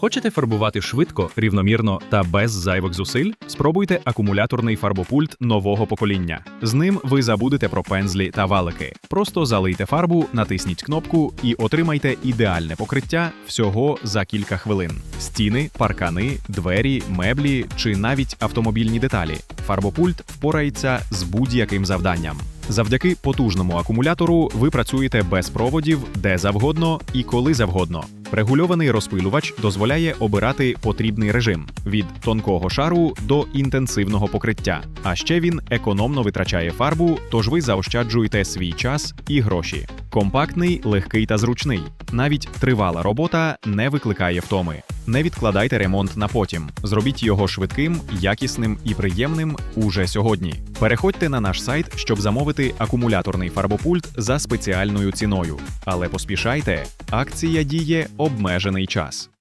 Хочете фарбувати швидко, рівномірно та без зайвих зусиль? Спробуйте акумуляторний фарбопульт нового покоління. З ним ви забудете про пензлі та валики. Просто залийте фарбу, натисніть кнопку і отримайте ідеальне покриття всього за кілька хвилин. Стіни, паркани, двері, меблі чи навіть автомобільні деталі. Фарбопульт впорається з будь-яким завданням. Завдяки потужному акумулятору ви працюєте без проводів де завгодно і коли завгодно. Регульований розпилювач дозволяє обирати потрібний режим від тонкого шару до інтенсивного покриття. А ще він економно витрачає фарбу, тож ви заощаджуєте свій час і гроші. Компактний, легкий та зручний. Навіть тривала робота не викликає втоми. Не відкладайте ремонт на потім. Зробіть його швидким, якісним і приємним уже сьогодні. Переходьте на наш сайт, щоб замовити акумуляторний фарбопульт за спеціальною ціною. Але поспішайте, акція діє обмежений час.